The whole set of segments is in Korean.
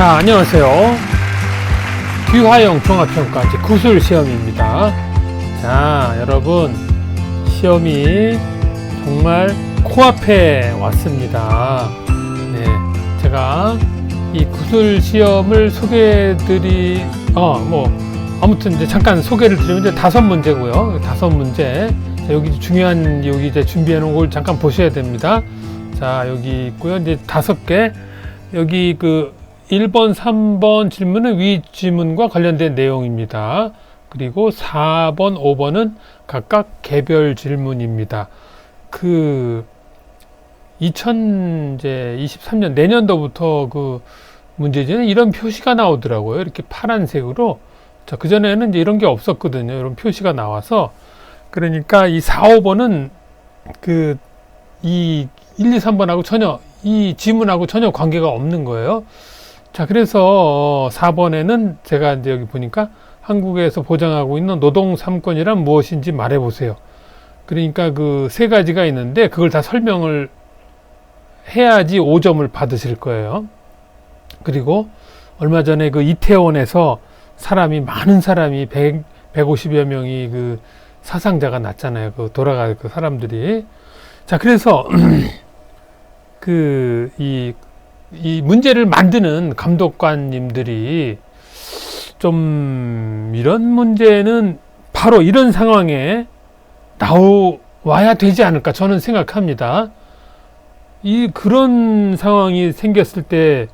자, 안녕하세요. 귀화형 종합평가 이제 구술 시험입니다. 자, 여러분 시험이 정말 코앞에 왔습니다. 네, 제가 이 구술 시험을 소개드리 어 뭐 아무튼 이제 잠깐 소개를 드리면 이제 다섯 문제고요. 다섯 문제. 자, 여기 중요한 여기 이제 준비해 놓은 걸 잠깐 보셔야 됩니다. 자, 여기 있고요. 이제 다섯 개. 여기 그 1번, 3번 질문은 위 질문과 관련된 내용입니다. 그리고 4번, 5번은 각각 개별 질문입니다. 그 2023년 내년도부터 그 문제지는 이런 표시가 나오더라고요. 이렇게 파란색으로. 자, 그전에는 이제 이런 게 없었거든요. 이런 표시가 나와서. 그러니까 이 4, 5번은 그 이 1, 2, 3번하고 전혀 이 지문하고 전혀 관계가 없는 거예요. 자, 그래서 4번에는 제가 이제 여기 보니까 한국에서 보장하고 있는 노동 3권이란 무엇인지 말해 보세요. 그러니까 그 세 가지가 있는데 그걸 다 설명을 해야지 5점을 받으실 거예요. 그리고 얼마 전에 그 이태원에서 사람이 많은 사람이 100, 150여 명이 그 사상자가 났잖아요. 그 돌아가 그 사람들이. 자, 그래서 그이 이 문제를 만드는 감독관님들이 좀 이런 문제는 바로 이런 상황에 나와야 되지 않을까 저는 생각합니다. 이 그런 상황이 생겼을 때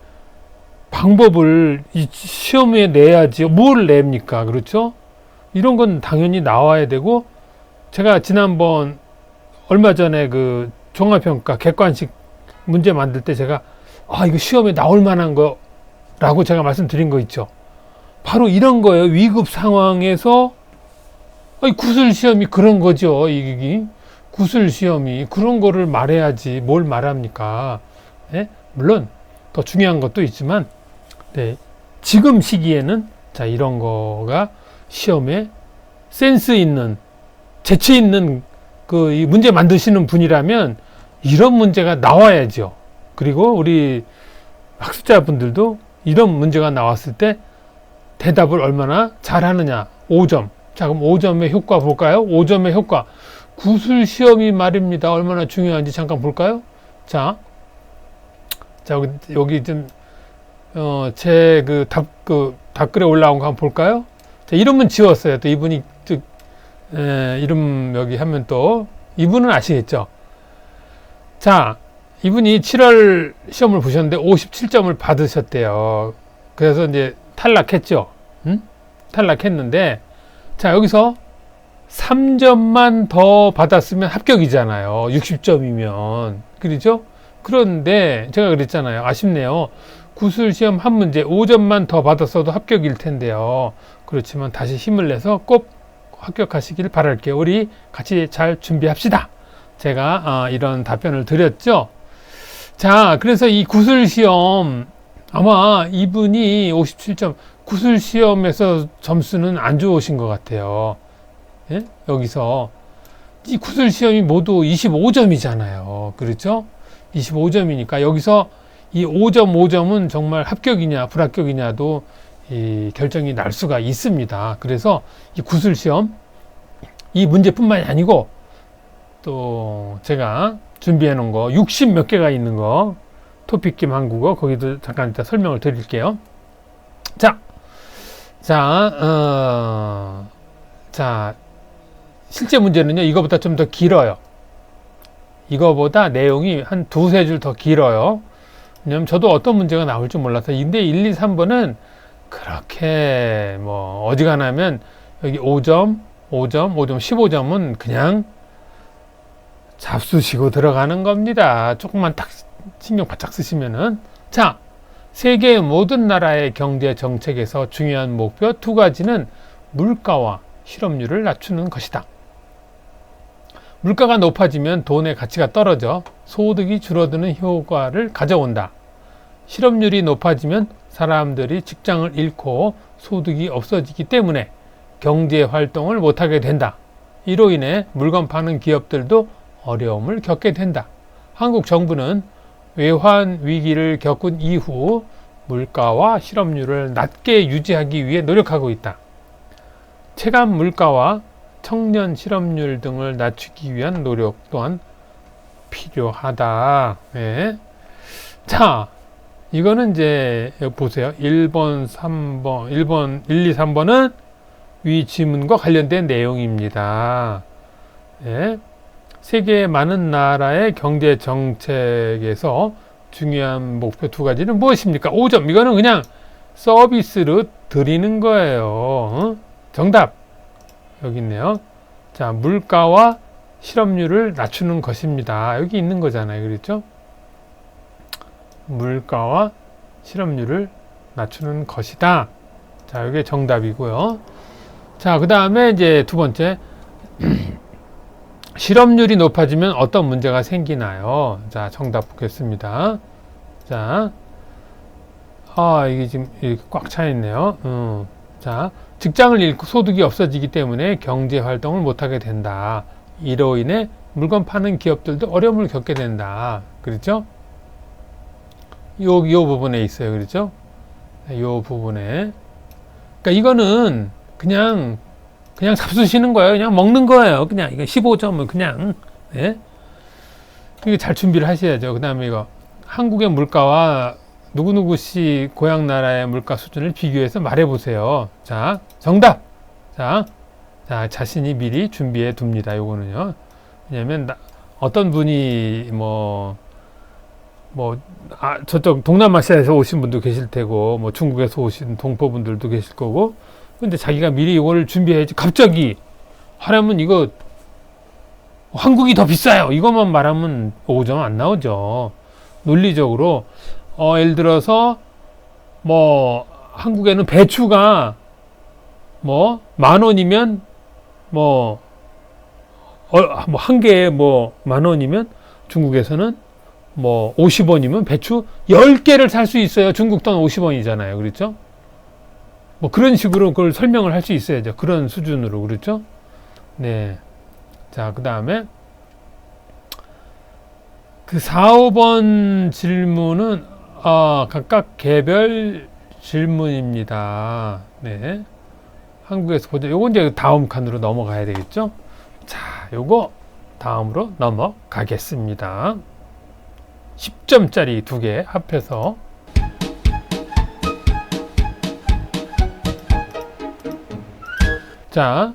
방법을 이 시험에 내야지 뭘 냅니까 그렇죠? 이런 건 당연히 나와야 되고 제가 지난번 얼마 전에 그 종합평가 객관식 문제 만들 때 제가 아 이거 시험에 나올 만한 거라고 제가 말씀드린 거 있죠. 바로 이런 거예요. 위급 상황에서 아니 구술 시험이 그런 거죠. 이게 구술 시험이 그런 거를 말해야지 뭘 말합니까? 예? 물론 더 중요한 것도 있지만 네, 지금 시기에는 자 이런 거가 시험에 센스 있는 재치 있는 그이 문제 만드시는 분이라면 이런 문제가 나와야죠. 그리고 우리 학습자분들도 이런 문제가 나왔을 때 대답을 얼마나 잘하느냐. 5점. 자, 그럼 5점의 효과 볼까요? 5점의 효과. 구술 시험이 말입니다. 얼마나 중요한지 잠깐 볼까요? 자, 자, 여기, 좀, 어, 제 그 답, 그 답글에 올라온 거 한번 볼까요? 자, 이름은 지웠어요. 또 이분이, 또, 에, 이름 여기 하면 또, 이분은 아시겠죠? 자, 이분이 7월 시험을 보셨는데 57점을 받으셨대요. 그래서 이제 탈락했죠. 응? 탈락했는데, 자, 여기서 3점만 더 받았으면 합격이잖아요. 60점이면. 그렇죠? 그런데 제가 그랬잖아요. 아쉽네요. 구술 시험 한 문제 5점만 더 받았어도 합격일 텐데요. 그렇지만 다시 힘을 내서 꼭 합격하시길 바랄게요. 우리 같이 잘 준비합시다. 제가 아, 이런 답변을 드렸죠. 자, 그래서 이 구술 시험 아마 이분이 57점 구술 시험에서 점수는 안 좋으신 것 같아요. 예? 여기서 이 구술 시험이 모두 25점이잖아요. 그렇죠? 25점이니까 여기서 이 5점, 5점은 정말 합격이냐 불합격이냐도 이 결정이 날 수가 있습니다. 그래서 이 구술 시험 이 문제뿐만이 아니고 또 제가 준비해 놓은 거 60 몇 개가 있는 거 토픽김 한국어 거기도 잠깐 이따 설명을 드릴게요. 자, 자, 어, 자 실제 문제는요 이거보다 좀 더 길어요. 이거보다 내용이 한 두세 줄 더 길어요. 왜냐면 저도 어떤 문제가 나올 줄 몰라서 근데 1, 2, 3번은 그렇게 뭐 어지간하면 여기 5점, 5점, 5점, 15점은 그냥 잡수시고 들어가는 겁니다. 조금만 딱 신경 바짝 쓰시면은 자 세계 모든 나라의 경제 정책에서 중요한 목표 두 가지는 물가와 실업률을 낮추는 것이다. 물가가 높아지면 돈의 가치가 떨어져 소득이 줄어드는 효과를 가져온다. 실업률이 높아지면 사람들이 직장을 잃고 소득이 없어지기 때문에 경제 활동을 못하게 된다. 이로 인해 물건 파는 기업들도 어려움을 겪게 된다. 한국 정부는 외환 위기를 겪은 이후 물가와 실업률을 낮게 유지하기 위해 노력하고 있다. 체감 물가와 청년 실업률 등을 낮추기 위한 노력 또한 필요하다. 네. 자, 이거는 이제 보세요. 1번, 3번, 1번, 1, 2, 3번은 위 지문과 관련된 내용입니다. 네. 세계 많은 나라의 경제 정책에서 중요한 목표 두 가지는 무엇입니까? 5점. 이거는 그냥 서비스로 드리는 거예요. 어? 정답. 여기 있네요. 자, 물가와 실업률을 낮추는 것입니다. 여기 있는 거잖아요. 그렇죠? 물가와 실업률을 낮추는 것이다. 자, 이게 정답이고요. 자, 그 다음에 이제 두 번째. 실업률이 높아지면 어떤 문제가 생기나요? 자, 정답 보겠습니다. 자, 아, 이게 지금 꽉 차 있네요. 음, 자, 직장을 잃고 소득이 없어지기 때문에 경제 활동을 못하게 된다. 이로 인해 물건 파는 기업들도 어려움을 겪게 된다. 그렇죠? 요, 요 부분에 있어요. 그렇죠? 요 부분에. 그러니까 이거는 그냥 그냥 잡수시는 거예요. 그냥 먹는 거예요. 그냥 이거 15점은 그냥 예? 이게 잘 준비를 하셔야죠. 그 다음에 이거 한국의 물가와 누구누구 씨 고향 나라의 물가 수준을 비교해서 말해 보세요. 자, 정답. 자, 자, 자신이 미리 준비해 둡니다. 요거는요. 왜냐면 나, 어떤 분이 뭐 뭐, 아, 저쪽 동남아시아에서 오신 분도 계실 테고, 뭐 중국에서 오신 동포분들도 계실 거고, 근데 자기가 미리 이거를 준비해야지. 갑자기 하려면 이거 한국이 더 비싸요. 이것만 말하면 5점 안 나오죠. 논리적으로 어, 예를 들어서 뭐 한국에는 배추가 뭐 만 원이면 뭐 어, 뭐한 개에 뭐 만 원이면 중국에서는 뭐 50원이면 배추 10개를 살 수 있어요. 중국 돈 50원이잖아요. 그렇죠? 뭐 그런 식으로 그걸 설명을 할 수 있어야죠. 그런 수준으로. 그렇죠? 네. 자, 그 다음에 그 4, 5번 질문은 아, 각각 개별 질문입니다. 네. 한국에서 보자. 요건 이제 다음 칸으로 넘어가야 되겠죠? 자, 요거 다음으로 넘어가겠습니다. 10점짜리 두 개 합해서 자,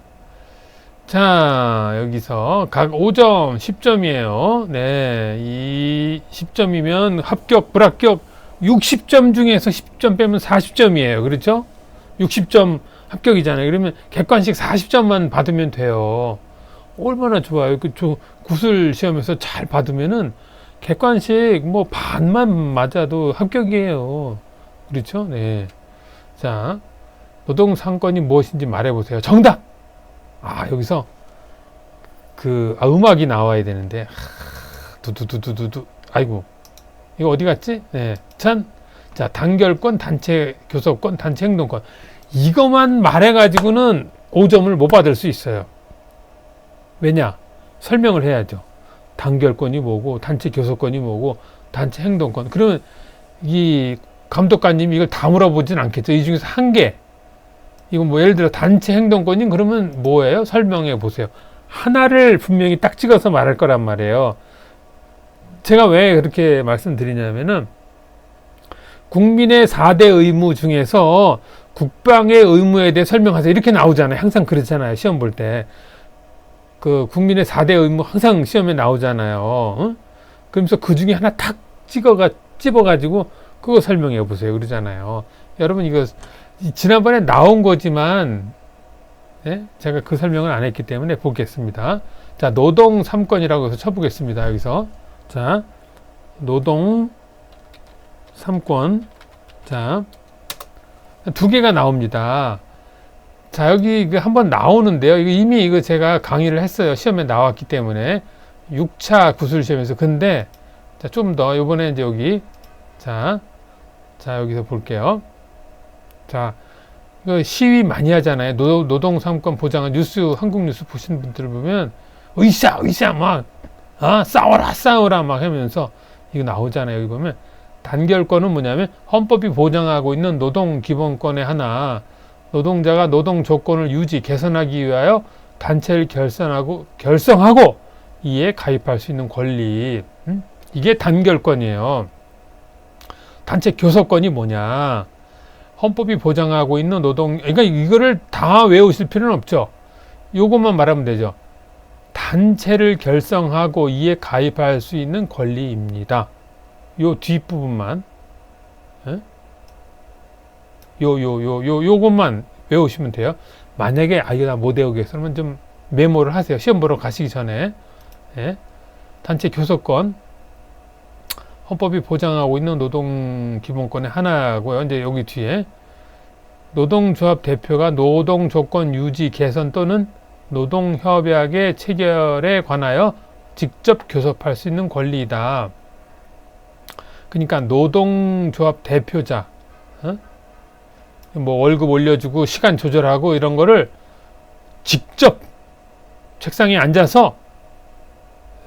자, 여기서 각 5점, 10점이에요. 네, 이 10점이면 합격, 불합격 60점 중에서 10점 빼면 40점이에요. 그렇죠? 60점 합격이잖아요. 그러면 객관식 40점만 받으면 돼요. 얼마나 좋아요. 그, 저, 구술 시험에서 잘 받으면은 객관식 뭐 반만 맞아도 합격이에요. 그렇죠? 네. 자, 노동 상권이 무엇인지 말해보세요. 정답! 아, 여기서 그, 아, 음악이 나와야 되는데, 하, 두두두두두두. 아이고. 이거 어디 갔지? 네. 참. 자, 단결권, 단체 교섭권, 단체 행동권. 이것만 말해가지고는 5점을 못 받을 수 있어요. 왜냐? 설명을 해야죠. 단결권이 뭐고, 단체 교섭권이 뭐고, 단체 행동권. 그러면 이 감독관님이 이걸 다 물어보진 않겠죠. 이 중에서 한 개. 이건 뭐 예를 들어 단체 행동권이 그러면 뭐예요? 설명해 보세요. 하나를 분명히 딱 찍어서 말할 거란 말이에요. 제가 왜 그렇게 말씀드리냐면은 국민의 4대 의무 중에서 국방의 의무에 대해 설명하세요. 이렇게 나오잖아요. 항상 그렇잖아요. 시험 볼 때. 그 국민의 4대 의무 항상 시험에 나오잖아요. 어? 그러면서 그 중에 하나 탁 찍어가, 찝어가지고 그거 설명해 보세요. 그러잖아요. 여러분 이거 지난번에 나온 거지만 예? 제가 그 설명을 안 했기 때문에 보겠습니다. 자, 노동 3권이라고 해서 쳐보겠습니다. 여기서. 자, 노동 3권. 자, 두 개가 나옵니다. 자, 여기 한번 나오는데요. 이미 이거 제가 강의를 했어요. 시험에 나왔기 때문에. 6차 구술 시험에서. 근데, 자, 좀 더, 요번에 이제 여기, 자, 자, 여기서 볼게요. 자, 시위 많이 하잖아요. 노, 노동 상권 보장은 뉴스, 한국 뉴스 보신 분들 보면, 의사, 의사, 막, 아, 싸워라, 싸워라, 막 하면서, 이거 나오잖아요. 여기 보면, 단결권은 뭐냐면 헌법이 보장하고 있는 노동 기본권의 하나 노동자가 노동 조건을 유지 개선하기 위하여 단체를 결성하고 결성하고 이에 가입할 수 있는 권리 음? 이게 단결권이에요. 단체 교섭권이 뭐냐? 헌법이 보장하고 있는 노동 그러니까 이거를 다 외우실 필요는 없죠. 요것만 말하면 되죠. 단체를 결성하고 이에 가입할 수 있는 권리입니다. 요 뒷부분만 예? 요 요 요 요 요것만 외우시면 돼요. 만약에 아 이거 나 못 외우겠어 그러면 좀 메모를 하세요. 시험 보러 가시기 전에 예? 단체 교섭권 헌법이 보장하고 있는 노동 기본권의 하나고요. 이제 여기 뒤에 노동조합 대표가 노동 조건 유지 개선 또는 노동협약의 체결에 관하여 직접 교섭할 수 있는 권리이다. 그러니까 노동조합 대표자, 어? 뭐 월급 올려주고 시간 조절하고 이런 거를 직접 책상에 앉아서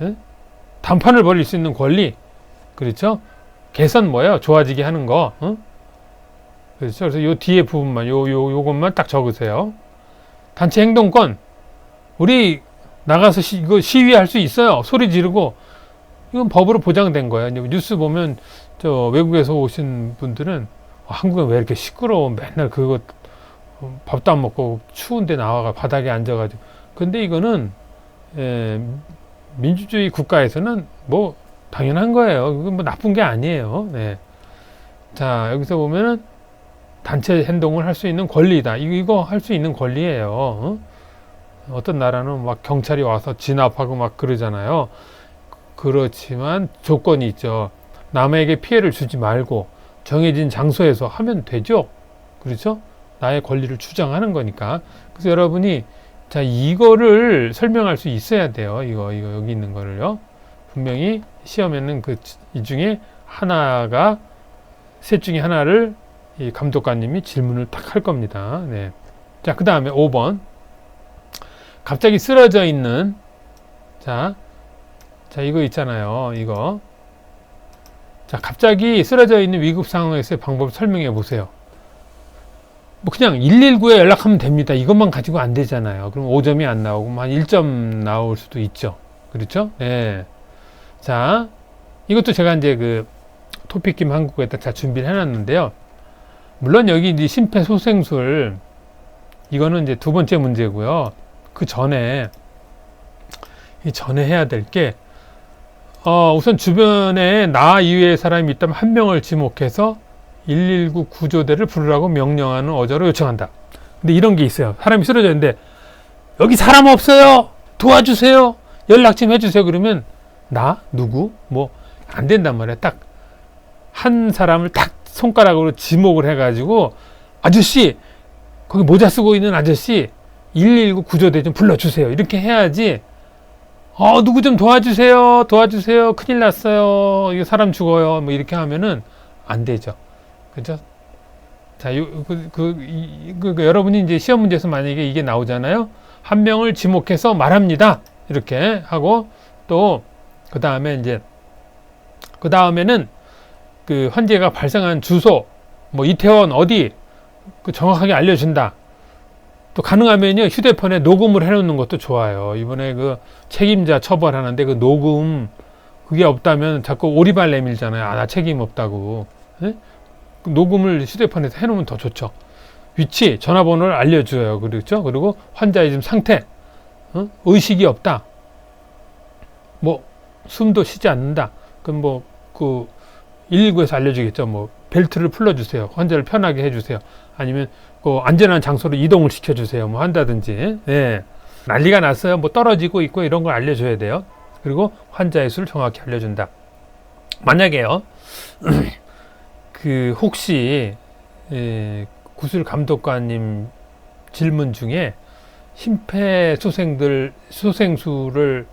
어?談판을 벌일 수 있는 권리, 그렇죠? 개선 뭐예요? 좋아지게 하는 거. 어? 그렇죠? 그래서 요 뒤에 부분만, 요, 요, 요것만 딱 적으세요. 단체 행동권. 우리 나가서 시, 이거 시위할 수 있어요. 소리 지르고. 이건 법으로 보장된 거예요. 뉴스 보면 저 외국에서 오신 분들은 아, 한국은 왜 이렇게 시끄러워. 맨날 그거 어, 밥도 안 먹고 추운데 나와가 바닥에 앉아가지고. 근데 이거는 에, 민주주의 국가에서는 뭐 당연한 거예요. 이건 뭐 나쁜 게 아니에요. 네. 자, 여기서 보면은 단체 행동을 할 수 있는 권리다. 이거, 할 수 있는 권리예요. 어? 어떤 나라는 막 경찰이 와서 진압하고 막 그러잖아요. 그렇지만 조건이 있죠. 남에게 피해를 주지 말고 정해진 장소에서 하면 되죠. 그렇죠? 나의 권리를 주장하는 거니까. 그래서 여러분이 자, 이거를 설명할 수 있어야 돼요. 이거, 이거, 여기 있는 거를요. 분명히 시험에는 그, 이 중에 하나가, 셋 중에 하나를 이 감독관님이 질문을 딱 할 겁니다. 네. 자, 그 다음에 5번. 갑자기 쓰러져 있는, 자, 자, 이거 있잖아요. 이거. 자, 갑자기 쓰러져 있는 위급 상황에서의 방법을 설명해 보세요. 뭐 그냥 119에 연락하면 됩니다. 이것만 가지고 안 되잖아요. 그럼 5점이 안 나오고 뭐한 1점 나올 수도 있죠. 그렇죠? 예. 자, 이것도 제가 이제 그 토픽김 한국어에다 다 준비를 해놨는데요. 물론 여기 이제 심폐소생술 이거는 이제 두 번째 문제고요. 그 전에 이 전에 해야 될게 어, 우선 주변에 나 이외의 사람이 있다면 한 명을 지목해서 119 구조대를 부르라고 명령하는 어조로 요청한다. 근데 이런 게 있어요. 사람이 쓰러져 있는데 여기 사람 없어요. 도와주세요. 연락 좀 해주세요. 그러면 나 누구 뭐 안 된단 말이야. 딱 한 사람을 딱 손가락으로 지목을 해가지고 아저씨 거기 모자 쓰고 있는 아저씨 119 구조대 좀 불러주세요. 이렇게 해야지. 어 누구 좀 도와주세요. 도와주세요. 큰일 났어요. 이거 사람 죽어요. 뭐 이렇게 하면은 안 되죠. 그죠? 자, 요, 그, 그, 이, 그, 그, 여러분이 이제 시험 문제에서 만약에 이게 나오잖아요. 한 명을 지목해서 말합니다. 이렇게 하고 또 그 다음에 이제 그 다음에는 그 환자가 발생한 주소, 뭐 이태원 어디 그 정확하게 알려준다. 또 가능하면요 휴대폰에 녹음을 해놓는 것도 좋아요. 이번에 그 책임자 처벌하는데 그 녹음 그게 없다면 자꾸 오리발 내밀잖아요. 아 나 책임 없다고. 네? 녹음을 휴대폰에서 해놓으면 더 좋죠. 위치, 전화번호를 알려줘요. 그렇죠? 그리고 환자의 지금 상태, 어? 의식이 없다. 뭐 숨도 쉬지 않는다. 그럼 뭐그 119에서 알려주겠죠. 뭐 벨트를 풀어주세요. 환자를 편하게 해주세요. 아니면 그 안전한 장소로 이동을 시켜주세요. 뭐 한다든지. 네. 난리가 났어요. 뭐 떨어지고 있고 이런 걸 알려줘야 돼요. 그리고 환자의 수를 정확히 알려준다. 만약에요. 그 혹시 예, 구술 감독관님 질문 중에 심폐소생들 소생술을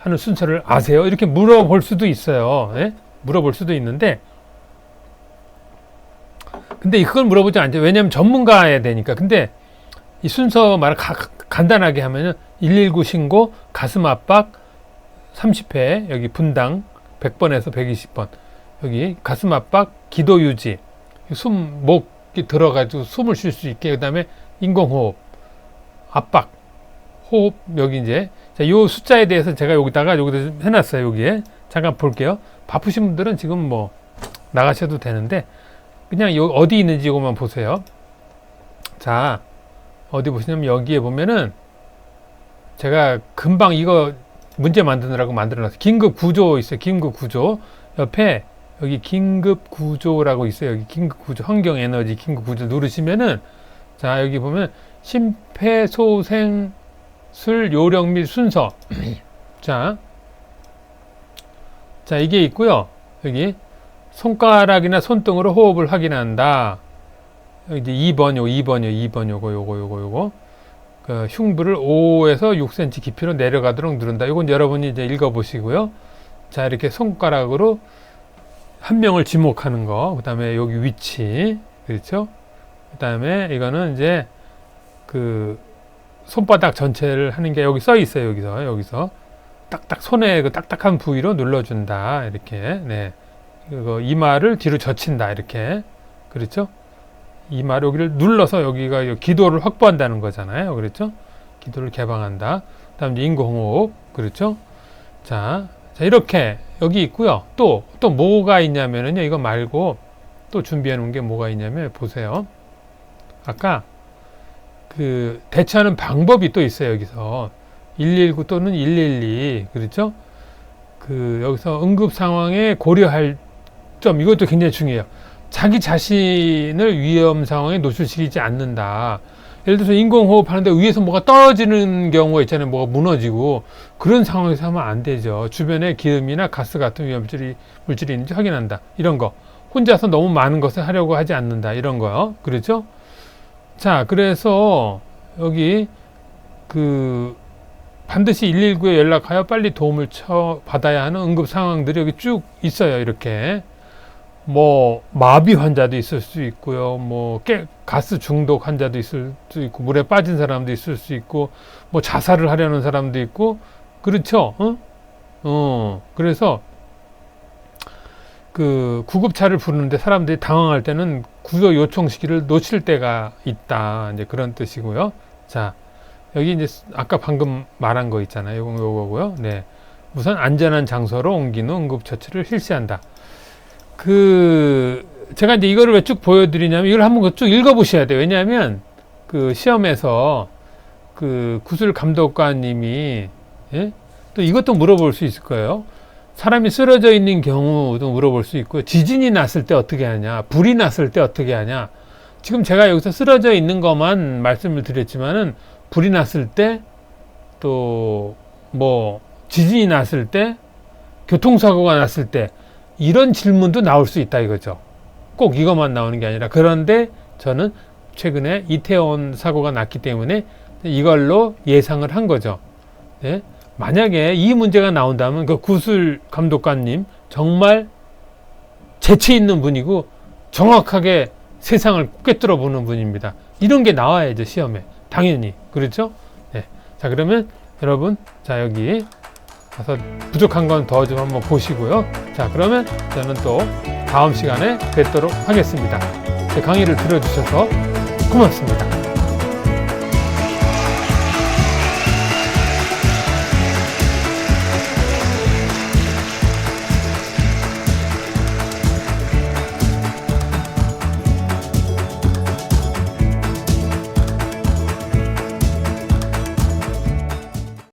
하는 순서를 아세요? 이렇게 물어볼 수도 있어요. 예? 물어볼 수도 있는데 근데 이걸 물어보지 않죠. 왜냐하면 전문가야 되니까. 근데 이 순서 말을 가, 간단하게 하면은 119 신고, 가슴 압박, 30회, 여기 분당 100번에서 120번. 여기 가슴 압박, 기도 유지, 숨, 목이 들어가지고 숨을 쉴 수 있게, 그 다음에 인공호흡, 압박, 호흡, 여기 이제, 자, 요 숫자에 대해서 제가 여기다가 여기다 해놨어요, 여기에. 잠깐 볼게요. 바쁘신 분들은 지금 뭐, 나가셔도 되는데, 그냥 요, 어디 있는지 이것만 보세요. 자, 어디 보시냐면 여기에 보면은, 제가 금방 이거 문제 만드느라고 만들어놨어요. 긴급 구조 있어요. 긴급 구조. 옆에 여기 긴급 구조라고 있어요. 여기 긴급 구조, 환경 에너지 긴급 구조 누르시면은 자, 여기 보면 심폐소생 술 요령 및 순서. 자. 자, 이게 있고요. 여기 손가락이나 손등으로 호흡을 확인한다. 여기 이제 2번 요 2번 요 2번 요거 요거 요거 요거. 그 흉부를 5에서 6cm 깊이로 내려가도록 누른다. 이건 여러분이 이제 읽어보시고요. 자, 이렇게 손가락으로 한 명을 지목하는 거. 그 다음에 여기 위치. 그렇죠? 그 다음에 이거는 이제 그 손바닥 전체를 하는 게 여기 써 있어요. 여기서. 여기서. 딱딱 손에 그 딱딱한 부위로 눌러준다. 이렇게. 네. 이거 이마를 뒤로 젖힌다. 이렇게. 그렇죠? 이마 여기를 눌러서 여기가 이 기도를 확보한다는 거잖아요. 그렇죠? 기도를 개방한다. 이제 인공호흡. 그렇죠? 자, 자 이렇게 여기 있고요. 또 또 뭐가 있냐면은요. 이거 말고 또 준비해 놓은 게 뭐가 있냐면 보세요. 아까 그 대처하는 방법이 또 있어요. 여기서 119 또는 112 그렇죠? 그 여기서 응급 상황에 고려할 점 이것도 굉장히 중요해요. 자기 자신을 위험 상황에 노출시키지 않는다. 예를 들어서 인공호흡 하는데 위에서 뭐가 떨어지는 경우가 있잖아요. 뭐가 무너지고 그런 상황에서 하면 안 되죠. 주변에 기름이나 가스 같은 위험물질이 물질이 있는지 확인한다. 이런 거. 혼자서 너무 많은 것을 하려고 하지 않는다. 이런 거요. 그렇죠? 자, 그래서 여기 그 반드시 119에 연락하여 빨리 도움을 쳐 받아야 하는 응급 상황들이 여기 쭉 있어요. 이렇게. 뭐 마비 환자도 있을 수 있고요. 뭐 깨, 가스 중독 환자도 있을 수 있고 물에 빠진 사람도 있을 수 있고 뭐 자살을 하려는 사람도 있고 그렇죠. 어? 어. 그래서 그 구급차를 부르는데 사람들이 당황할 때는 구조 요청 시기를 놓칠 때가 있다. 이제 그런 뜻이고요. 자, 여기 이제 아까 방금 말한 거 있잖아요. 요거 요거고요. 네. 우선 안전한 장소로 옮긴 후 응급 처치를 실시한다. 그 제가 이제 이거를 왜 쭉 보여드리냐면 이걸 한번 쭉 읽어보셔야 돼요. 왜냐하면 그 시험에서 그 구술 감독관님이 예? 또 이것도 물어볼 수 있을 거예요. 사람이 쓰러져 있는 경우도 물어볼 수 있고요. 지진이 났을 때 어떻게 하냐, 불이 났을 때 어떻게 하냐. 지금 제가 여기서 쓰러져 있는 것만 말씀을 드렸지만은 불이 났을 때 또 뭐 지진이 났을 때 교통사고가 났을 때 이런 질문도 나올 수 있다 이거죠. 꼭 이것만 나오는 게 아니라 그런데 저는 최근에 이태원 사고가 났기 때문에 이걸로 예상을 한 거죠. 네? 만약에 이 문제가 나온다면 그 구술 감독관님 정말 재치 있는 분이고 정확하게 세상을 꿰뚫어 보는 분입니다. 이런 게 나와야죠 시험에 당연히 그렇죠? 네. 자 그러면 여러분 자 여기 가서 부족한 건 더 좀 한번 보시고요. 자, 그러면 저는 또 다음 시간에 뵙도록 하겠습니다. 제 강의를 들어주셔서 고맙습니다.